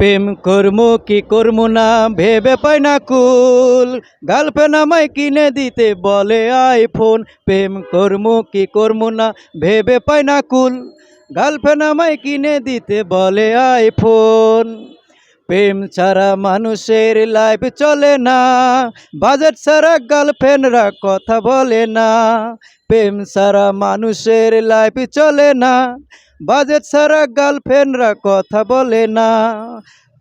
প্রেম কর্ম, কি কর্ম না, ভেবে পাই না কুল। গার্লফ্রেন্ড আমায় কিনে দিতে বলে আইফোন। প্রেম কর্ম, কি কর্ম না, ভেবে পাই না কুল। গার্লফ্রেন্ড আমায় কিনে দিতে বলে আইফোন। প্রেম ছাড়া মানুষের লাইফ চলে না। বাজেট ছাড়া গার্লফ্রেন্ডরা কথা বলে না। প্রেম ছাড়া মানুষের লাইফ চলে না। বাজেট ছাড়া গার্লফ্রেন্ডরা কথা বলে না।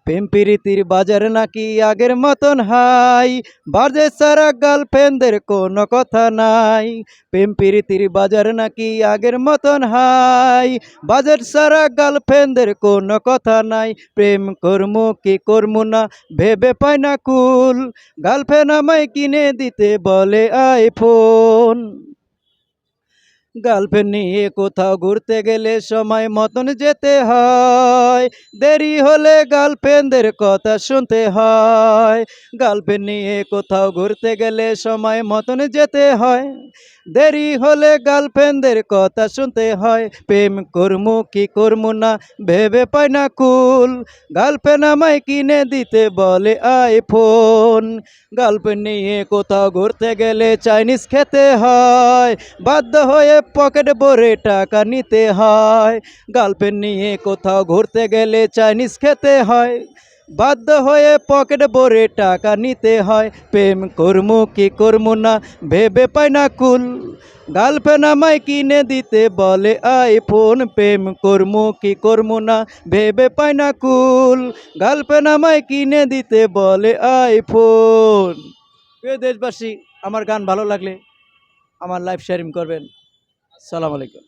প্রেম প্রীতির বাজার নাকি আগের মতন হাই। বাজেট ছাড়া গার্লফ্রেন্ডদের কোনো কথা নাই। প্রেম প্রীতির বাজার নাকি আগের মতন হাই। বাজেট ছাড়া গার্লফ্রেন্ডদের কোনো কথা নাই। প্রেম কর্ম কি কর্ম না, ভেবে পাই না কুল। গার্লফ্রেন্ড আমায় কিনে দিতে বলে আইফোন। গার্লফ্রেন্ড নিয়ে কোথাও ঘুরতে গেলে সময় মতন যেতে হয়। দেরি হলে গার্লফ্রেন্ডদের কথা শুনতে হয়। গার্লফ্রেন্ড নিয়ে কোথাও ঘুরতে গেলে সময় মতন যেতে হয়। দেরি হলে গার্লফ্রেন্ডদের কথা শুনতে হয়। প্রেম কর্ম কি কর্ম না ভেবে পাই না কুল। গার্লফ্রেন্ড আমায় কিনে দিতে বলে আইফোন। গার্লফ্রেন্ড নিয়ে কোথাও ঘুরতে গেলে চাইনিজ খেতে হয়। বাধ্য হয়ে পকেট ভরে টাকা নিতে হয়। গার্লফ্রেন্ড নিয়ে কোথাও ঘুরতে গেলে চাইনিজ খেতে হয়। বাধ্য হয়ে পকেট ভরে টাকা নিতে হয়। প্রেম কর্ম কি কর্ম না, ভেবে পাই না কুল। গার্লফ্রেন্ড আমায় কিনে দিতে বলে আইফোন প্রেম কর্ম কি কর্ম না, ভেবে পাই না কুল। গার্লফ্রেন্ড আমায় কিনে দিতে বলে আইফোন প্রিয় দেশবাসী, আমার গান ভালো লাগলে আমার লাইফ শেয়ারিং করবেন। সালাম আলাইকুম।